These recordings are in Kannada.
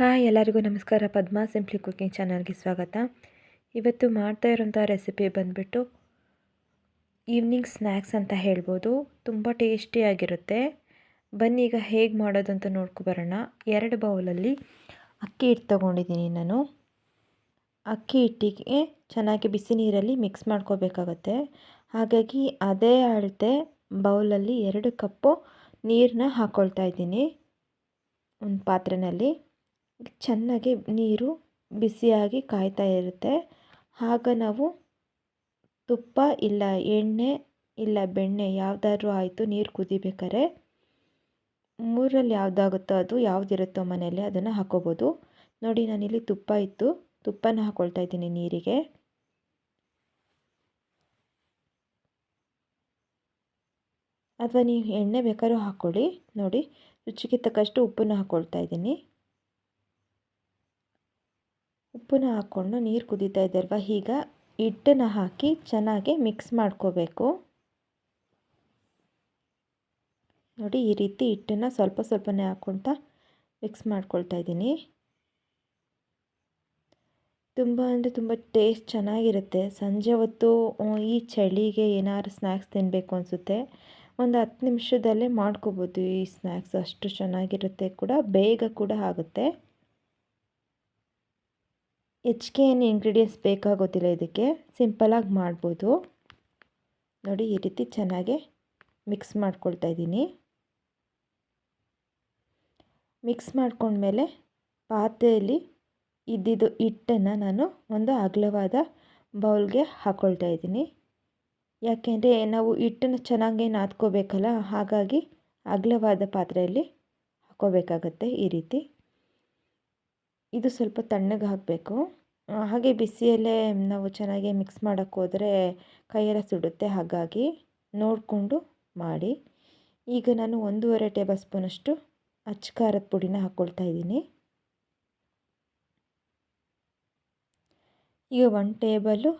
ಹಾಯ್, ಎಲ್ಲರಿಗೂ ನಮಸ್ಕಾರ. ಪದ್ಮ ಸಿಂಪ್ಲಿ ಕುಕಿಂಗ್ ಚಾನಲ್ಗೆ ಸ್ವಾಗತ. ಇವತ್ತು ಮಾಡ್ತಾ ಇರೋಂಥ ರೆಸಿಪಿ ಬಂದುಬಿಟ್ಟು ಈವ್ನಿಂಗ್ ಸ್ನ್ಯಾಕ್ಸ್ ಅಂತ ಹೇಳ್ಬೋದು. ತುಂಬ ಟೇಸ್ಟಿಯಾಗಿರುತ್ತೆ ಬನ್ನಿ, ಈಗ ಹೇಗೆ ಮಾಡೋದು ಅಂತ ನೋಡ್ಕೊಬರೋಣ ಎರಡು ಬೌಲಲ್ಲಿ ಅಕ್ಕಿ ಹಿಟ್ಟು ತೊಗೊಂಡಿದ್ದೀನಿ ನಾನು. ಅಕ್ಕಿ ಹಿಟ್ಟಿಗೆ ಚೆನ್ನಾಗಿ ಬಿಸಿ ನೀರಲ್ಲಿ ಮಿಕ್ಸ್ ಮಾಡ್ಕೋಬೇಕಾಗತ್ತೆ. ಹಾಗಾಗಿ ಅದೇ ಅಳತೆ ಬೌಲಲ್ಲಿ ಎರಡು ಕಪ್ಪು ನೀರನ್ನ ಹಾಕ್ಕೊಳ್ತಾ ಇದ್ದೀನಿ. ಒಂದು ಪಾತ್ರೆಯಲ್ಲಿ ಚೆನ್ನಾಗಿ ನೀರು ಬಿಸಿಯಾಗಿ ಕಾಯ್ತಾ ಇರುತ್ತೆ. ಆಗ ನಾವು ತುಪ್ಪ ಇಲ್ಲ ಎಣ್ಣೆ ಇಲ್ಲ ಬೆಣ್ಣೆ ಯಾವುದಾದ್ರೂ ಆಯಿತು ನೀರು ಕುದಿಬೇಕಾರೆ ಮೂರಲ್ಲಿ ಯಾವುದಾಗುತ್ತೋ ಅದು ಯಾವುದಿರುತ್ತೋ ಮನೆಯಲ್ಲಿ ಅದನ್ನು ಹಾಕೋಬೋದು. ನೋಡಿ ನಾನಿಲ್ಲಿ ತುಪ್ಪ ಇತ್ತು. ತುಪ್ಪನ ಹಾಕ್ಕೊಳ್ತಾ ಇದ್ದೀನಿ ನೀರಿಗೆ. ಅಥವಾ ನೀವು ಎಣ್ಣೆ ಬೇಕಾದ್ರೂ ಹಾಕ್ಕೊಳ್ಳಿ. ನೋಡಿ ರುಚಿಗೆ ತಕ್ಕಷ್ಟು ಉಪ್ಪನ್ನು ಹಾಕ್ಕೊಳ್ತಾ ಇದ್ದೀನಿ. ಉಪ್ಪನ್ನ ಹಾಕ್ಕೊಂಡು ನೀರು ಕುದೀತಾ ಇದೆ ಅಲ್ವಾ ಈಗ ಹಿಟ್ಟನ್ನು ಹಾಕಿ ಚೆನ್ನಾಗಿ ಮಿಕ್ಸ್ ಮಾಡ್ಕೋಬೇಕು. ನೋಡಿ, ಈ ರೀತಿ ಹಿಟ್ಟನ್ನು ಸ್ವಲ್ಪ ಸ್ವಲ್ಪನೇ ಹಾಕ್ಕೊಳ್ತಾ ಮಿಕ್ಸ್ ಮಾಡ್ಕೊಳ್ತಾ ಇದ್ದೀನಿ. ತುಂಬ ಅಂದರೆ ತುಂಬ ಟೇಸ್ಟ್ ಚೆನ್ನಾಗಿರುತ್ತೆ. ಸಂಜೆ ಹೊತ್ತು ಈ ಚಳಿಗೆ ಏನಾದ್ರು ಸ್ನ್ಯಾಕ್ಸ್ ತಿನ್ನಬೇಕು ಅನಿಸುತ್ತೆ. ಒಂದು ಹತ್ತು ನಿಮಿಷದಲ್ಲೇ ಮಾಡ್ಕೋಬೋದು ಈ ಸ್ನ್ಯಾಕ್ಸ್ ಅಷ್ಟು ಚೆನ್ನಾಗಿರುತ್ತೆ ಕೂಡ, ಬೇಗ ಕೂಡ ಆಗುತ್ತೆ. ಹೆಚ್ಚಿಗೆ ಏನು ಇಂಗ್ರೀಡಿಯೆಂಟ್ಸ್ ಬೇಕಾಗೋದಿಲ್ಲ ಇದಕ್ಕೆ. ಸಿಂಪಲಾಗಿ ಮಾಡ್ಬೋದು. ನೋಡಿ, ಈ ರೀತಿ ಚೆನ್ನಾಗಿ ಮಿಕ್ಸ್ ಮಾಡ್ಕೊಳ್ತಾ ಇದ್ದೀನಿ. ಮಿಕ್ಸ್ ಮಾಡ್ಕೊಂಡ್ಮೇಲೆ ಪಾತ್ರೆಯಲ್ಲಿ ಇದ್ದಿದ್ದು ಹಿಟ್ಟನ್ನು ನಾನು ಒಂದು ಅಗಲವಾದ ಬೌಲ್ಗೆ ಹಾಕ್ಕೊಳ್ತಾ ಇದ್ದೀನಿ. ಯಾಕೆಂದರೆ ನಾವು ಹಿಟ್ಟನ್ನು ಚೆನ್ನಾಗಿ ನಾದ್ಕೋಬೇಕಲ್ಲ, ಹಾಗಾಗಿ ಅಗಲವಾದ ಪಾತ್ರೆಯಲ್ಲಿ ಹಾಕ್ಕೋಬೇಕಾಗತ್ತೆ ಈ ರೀತಿ. ಇದು ಸ್ವಲ್ಪ ತಣ್ಣಗೆ ಹಾಕಬೇಕು. ಹಾಗೆ ಬಿಸಿಯಲ್ಲೇ ನಾವು ಚೆನ್ನಾಗಿ ಮಿಕ್ಸ್ ಮಾಡೋಕ್ಕೆ ಹೋದರೆ ಕೈಯೆಲ್ಲ ಸುಡುತ್ತೆ. ಹಾಗಾಗಿ ನೋಡಿಕೊಂಡು ಮಾಡಿ. ಈಗ ನಾನು ಒಂದೂವರೆ ಟೇಬಲ್ ಸ್ಪೂನಷ್ಟು ಅಚ್ಚ ಖಾರದ ಪುಡಿನ ಹಾಕ್ಕೊಳ್ತಾ ಇದ್ದೀನಿ. ಈಗ ಒನ್ ಟೇಬಲು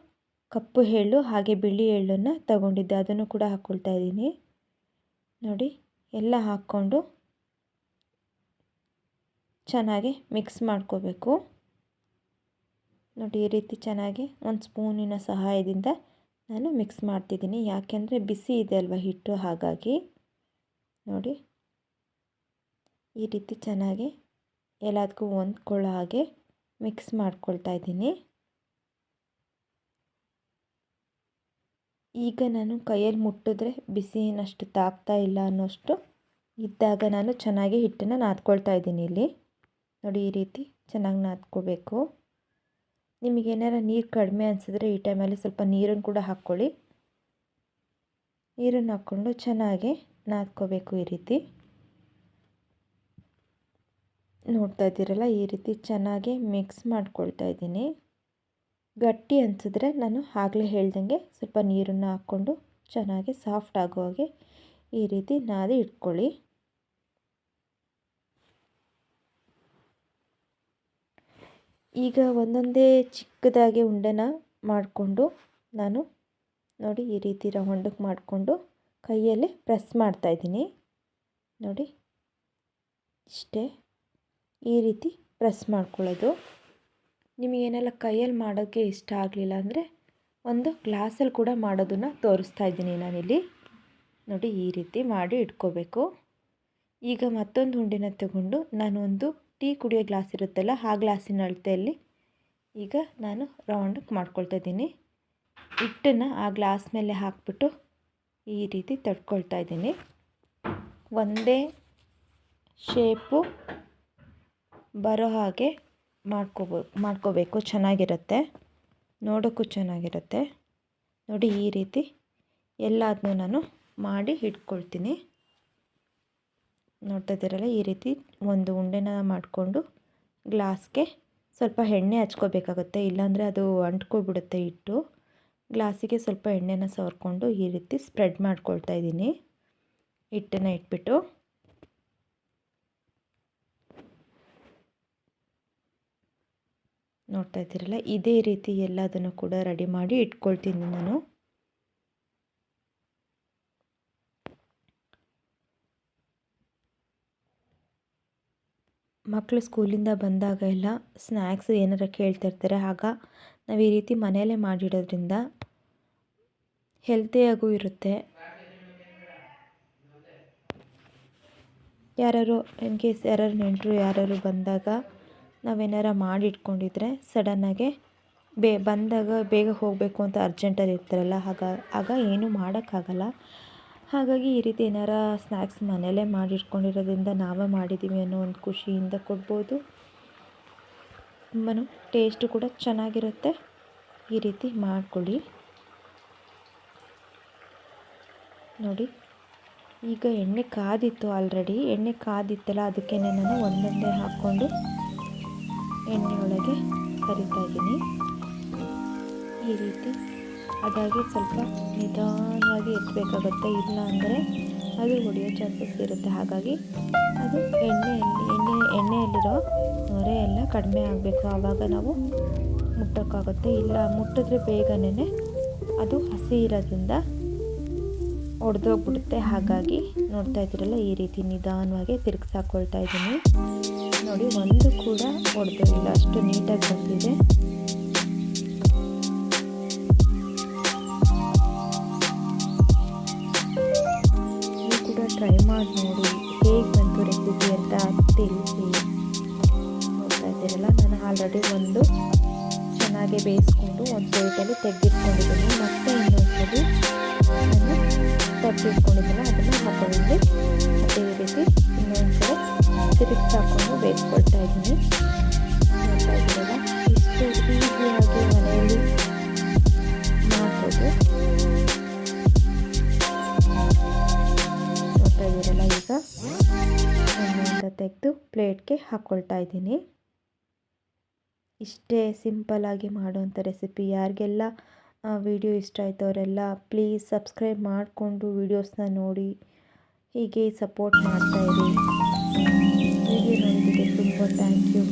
ಕಪ್ಪು ಎಳ್ಳು ಹಾಗೆ ಬಿಳಿ ಎಳ್ಳನ್ನು ತಗೊಂಡಿದ್ದೆ. ಅದನ್ನು ಕೂಡ ಹಾಕ್ಕೊಳ್ತಾ ಇದ್ದೀನಿ. ನೋಡಿ, ಎಲ್ಲ ಹಾಕ್ಕೊಂಡು ಚೆನ್ನಾಗಿ ಮಿಕ್ಸ್ ಮಾಡ್ಕೋಬೇಕು. ನೋಡಿ, ಈ ರೀತಿ ಚೆನ್ನಾಗಿ ಒಂದು ಸ್ಪೂನಿನ ಸಹಾಯದಿಂದ ನಾನು ಮಿಕ್ಸ್ ಮಾಡ್ತಿದ್ದೀನಿ. ಯಾಕೆಂದರೆ ಬಿಸಿ ಇದೆ ಅಲ್ವ ಹಿಟ್ಟು, ಹಾಗಾಗಿ. ನೋಡಿ, ಈ ರೀತಿ ಚೆನ್ನಾಗಿ ಎಲ್ಲದಕ್ಕೂ ಹೊಂದ್ಕೊಳ್ಳೋ ಹಾಗೆ ಮಿಕ್ಸ್ ಮಾಡ್ಕೊಳ್ತಾ ಇದ್ದೀನಿ. ಈಗ ನಾನು ಕೈಯಲ್ಲಿ ಮುಟ್ಟಿದ್ರೆ ಬಿಸಿನಷ್ಟು ತಾಗ್ತಾ ಇಲ್ಲ ಅನ್ನೋಷ್ಟು ಇದ್ದಾಗ ನಾನು ಚೆನ್ನಾಗಿ ಹಿಟ್ಟನ್ನು ನಾದ್ಕೊಳ್ತಾ ಇದ್ದೀನಿ ಇಲ್ಲಿ. ನೋಡಿ ಈ ರೀತಿ ಚೆನ್ನಾಗಿ ನಾದ್ಕೋಬೇಕು. ನಿಮಗೇನಾರ ನೀರು ಕಡಿಮೆ ಅನಿಸಿದ್ರೆ ಈ ಟೈಮಲ್ಲಿ ಸ್ವಲ್ಪ ನೀರನ್ನು ಕೂಡ ಹಾಕ್ಕೊಳ್ಳಿ. ನೀರನ್ನು ಹಾಕ್ಕೊಂಡು ಚೆನ್ನಾಗಿ ನಾದ್ಕೋಬೇಕು ಈ ರೀತಿ. ನೋಡ್ತಾ ಇದ್ದೀರಲ್ಲ, ಈ ರೀತಿ ಚೆನ್ನಾಗಿ ಮಿಕ್ಸ್ ಮಾಡ್ಕೊಳ್ತಾ ಇದ್ದೀನಿ. ಗಟ್ಟಿ ಅನಿಸಿದ್ರೆ ನಾನು ಆಗಲೇ ಹೇಳ್ದಂಗೆ ಸ್ವಲ್ಪ ನೀರನ್ನು ಹಾಕ್ಕೊಂಡು ಚೆನ್ನಾಗಿ ಸಾಫ್ಟ್ ಆಗೋ ಹಾಗೆ ಈ ರೀತಿ ನಾದಿ ಇಟ್ಕೊಳ್ಳಿ. ಈಗ ಒಂದೊಂದೇ ಚಿಕ್ಕದಾಗಿ ಉಂಡೆನ ಮಾಡಿಕೊಂಡು ನಾನು ನೋಡಿ ಈ ರೀತಿ ರೌಂಡಕ್ಕೆ ಮಾಡಿಕೊಂಡು ಕೈಯಲ್ಲಿ ಪ್ರೆಸ್ ಮಾಡ್ತಾಯಿದ್ದೀನಿ ನೋಡಿ ಇಷ್ಟೇ ಈ ರೀತಿ ಪ್ರೆಸ್ ಮಾಡ್ಕೊಳ್ಳೋದು. ನಿಮಗೇನೆಲ್ಲ ಕೈಯಲ್ಲಿ ಮಾಡೋಕ್ಕೆ ಇಷ್ಟ ಆಗಲಿಲ್ಲ ಅಂದರೆ ಒಂದು ಗ್ಲಾಸಲ್ಲಿ ಕೂಡ ಮಾಡೋದನ್ನು ತೋರಿಸ್ತಾ ಇದ್ದೀನಿ ನಾನಿಲ್ಲಿ. ನೋಡಿ ಈ ರೀತಿ ಮಾಡಿ ಇಟ್ಕೋಬೇಕು. ಈಗ ಮತ್ತೊಂದು ಉಂಡೆನ ತಗೊಂಡು ನಾನು ಒಂದು ಟೀ ಕುಡಿಯೋ ಗ್ಲಾಸ್ ಇರುತ್ತಲ್ಲ ಆ ಗ್ಲಾಸಿನ ಅಳತೆಯಲ್ಲಿ ಈಗ ನಾನು ರೌಂಡಕ್ಕೆ ಮಾಡ್ಕೊಳ್ತಾ ಇದ್ದೀನಿ. ಹಿಟ್ಟನ್ನು ಆ ಗ್ಲಾಸ್ ಮೇಲೆ ಹಾಕ್ಬಿಟ್ಟು ಈ ರೀತಿ ತಡ್ಕೊಳ್ತಾ ಇದ್ದೀನಿ. ಒಂದೇ ಶೇಪು ಬರೋ ಹಾಗೆ ಮಾಡ್ಕೋಬೋ, ಮಾಡ್ಕೋಬೇಕು. ಚೆನ್ನಾಗಿರುತ್ತೆ. ನೋಡೋಕ್ಕೂ ಚೆನ್ನಾಗಿರುತ್ತೆ. ನೋಡಿ ಈ ರೀತಿ ಎಲ್ಲದನ್ನೂ ನಾನು ಮಾಡಿ ಇಟ್ಕೊಳ್ತೀನಿ. ನೋಡ್ತಾ ಇದ್ದೀರಲ್ಲ ಈ ರೀತಿ ಒಂದು ಉಂಡೆನ ಮಾಡಿಕೊಂಡು ಗ್ಲಾಸ್ಗೆ ಸ್ವಲ್ಪ ಎಣ್ಣೆ ಹಚ್ಕೋಬೇಕಾಗುತ್ತೆ. ಇಲ್ಲಾಂದರೆ ಅದು ಅಂಟ್ಕೊಬಿಡುತ್ತೆ ಹಿಟ್ಟು. ಗ್ಲಾಸಿಗೆ ಸ್ವಲ್ಪ ಎಣ್ಣೆನ ಸವರ್ಕೊಂಡು ಈ ರೀತಿ ಸ್ಪ್ರೆಡ್ ಮಾಡ್ಕೊಳ್ತಾ ಇದ್ದೀನಿ. ಹಿಟ್ಟನ್ನು ಇಟ್ಬಿಟ್ಟು. ನೋಡ್ತಾ ಇದ್ದೀರಲ್ಲ, ಇದೇ ರೀತಿ ಎಲ್ಲದನ್ನು ಕೂಡ ರೆಡಿ ಮಾಡಿ ಇಟ್ಕೊಳ್ತೀನಿ ನಾನು. ಮಕ್ಕಳು ಸ್ಕೂಲಿಂದ ಬಂದಾಗ ಎಲ್ಲ ಸ್ನ್ಯಾಕ್ಸ್ ಏನಾರ ಕೇಳ್ತಿರ್ತಾರೆ. ಆಗ ನಾವು ಈ ರೀತಿ ಮನೆಯಲ್ಲೇ ಮಾಡಿಡೋದ್ರಿಂದ ಹೆಲ್ತಿಯಾಗೂ ಇರುತ್ತೆ. ಯಾರಾದ್ರು ಇನ್ ಕೇಸ್ ಯಾರಾದ್ರು ನೆಂಟರು ಯಾರಾದ್ರು ಬಂದಾಗ ನಾವೇನಾರ ಮಾಡಿಟ್ಕೊಂಡಿದ್ರೆ ಸಡನ್ನಾಗೆ ಬೇ ಬಂದಾಗ ಬೇಗ ಹೋಗಬೇಕು ಅಂತ ಅರ್ಜೆಂಟಲ್ಲಿ ಇರ್ತಾರಲ್ಲ. ಆಗ ಆಗ ಏನೂ ಮಾಡೋಕ್ಕಾಗಲ್ಲ. ಹಾಗಾಗಿ ಈ ರೀತಿ ಏನಾರ ಸ್ನ್ಯಾಕ್ಸ್ ಮನೆಯಲ್ಲೇ ಮಾಡಿಟ್ಕೊಂಡಿರೋದ್ರಿಂದ ನಾವೇ ಮಾಡಿದ್ದೀವಿ ಅನ್ನೋ ಒಂದು ಖುಷಿಯಿಂದ ಕೊಡ್ಬೋದು. ತುಂಬಾ ಟೇಸ್ಟು ಕೂಡ ಚೆನ್ನಾಗಿರುತ್ತೆ. ಈ ರೀತಿ ಮಾಡಿಕೊಳ್ಳಿ. ನೋಡಿ, ಈಗ ಎಣ್ಣೆ ಕಾದಿತ್ತು ಆಲ್ರೆಡಿ ಎಣ್ಣೆ ಕಾದಿತ್ತಲ್ಲ, ಅದಕ್ಕೆ ನಾನು ಒಂದೊಂದೇ ಹಾಕ್ಕೊಂಡು ಎಣ್ಣೆ ಒಳಗೆ ಕರಿತಾ ಇದ್ದೀನಿ. ಈ ರೀತಿ ಅದಾಗಿ ಸ್ವಲ್ಪ ನಿಧಾನವಾಗಿ ಎತ್ತಬೇಕಾಗುತ್ತೆ ಇಲ್ಲ ಅಂದರೆ ಅದು ಹೊಡೆಯೋ ಚಾನ್ಸಸ್ ಇರುತ್ತೆ. ಹಾಗಾಗಿ ಅದು ಎಣ್ಣೆಯಲ್ಲಿ ಎಣ್ಣೆ, ಎಣ್ಣೆಯಲ್ಲಿರೋ ನೊರೆ ಎಲ್ಲ ಕಡಿಮೆ ಆಗಬೇಕು. ಆವಾಗ ನಾವು ಮುಟ್ಟೋಕ್ಕಾಗುತ್ತೆ. ಇಲ್ಲ, ಮುಟ್ಟಿದ್ರೆ ಬೇಗನೆ ಅದು ಹಸಿ ಇರೋದ್ರಿಂದ ಒಡೆದೋಗ್ಬಿಡುತ್ತೆ. ಹಾಗಾಗಿ ನೋಡ್ತಾ ಇದ್ದೀರಲ್ಲ, ಈ ರೀತಿ ನಿಧಾನವಾಗಿ ತಿರುಗಿಸಾಕೊಳ್ತಾ ಇದ್ದೀನಿ. ನೋಡಿ, ಒಂದು ಕೂಡ ಒಡೆದೋಗಿಲ್ಲ ಅಷ್ಟು ನೀಟಾಗಿ ಬಂದಿದೆ. ಟ್ರೈ ಮಾಡಿ ನೋಡಿ ಹೇಗೆ ಬಂತು ರೆಸಿಪಿ ಅಂತ ತಿಳಿಸಿ ನೋಡ್ತಾ ಇದ್ದೀರಲ್ಲ? ನಾನು ಆಲ್ರೆಡಿ ಒಂದು ಚೆನ್ನಾಗಿ ಬೇಯಿಸ್ಕೊಂಡು ಒಂದು ಪ್ಲೇಟಲ್ಲಿ ತೆಗೆದಿಟ್ಕೊಂಡಿದ್ದೀನಿ. ಮತ್ತೆ ಇನ್ನೊಂದ್ಸಲಿ ನಾನು ತಪ್ಪಿಟ್ಕೊಂಡಿದ್ದೀನಿ ಅದನ್ನು ಹಾಕೊಂಡು ಅದೇ ರೀತಿ ಇನ್ನೊಂದ್ಸಲ ತಿರುಗಿಸಿ ಹಾಕ್ಕೊಂಡು ಬೇಯಿಸ್ಕೊಳ್ತಾ ಇದ್ದೀನಿ. ನೋಡ್ತಾ ಇದ್ದೀರಲ್ಲ? ಇಷ್ಟು ಈಸಿಯಾಗಿ ಮನೆಯಲ್ಲಿ ತೆಗೆದು ಪ್ಲೇಟ್ಗೆ ಹಾಕ್ಕೊಳ್ತಾ ಇದ್ದೀನಿ. ಇಷ್ಟೇ ಸಿಂಪಲ್ಲಾಗಿ ಮಾಡುವಂಥ ರೆಸಿಪಿ. ಯಾರಿಗೆಲ್ಲ ವಿಡಿಯೋ ಇಷ್ಟ ಆಯಿತು ಅವರೆಲ್ಲ ಪ್ಲೀಸ್ ಸಬ್ಸ್ಕ್ರೈಬ್ ಮಾಡಿಕೊಂಡು ವೀಡಿಯೋಸ್ನ ನೋಡಿ. ಹೀಗೆ ಸಪೋರ್ಟ್ ಮಾಡ್ತಾಯಿರಿ ವಿಡಿಯೋ ನೋಡಿದ್ದಕ್ಕೆ ತುಂಬ ಥ್ಯಾಂಕ್ ಯು.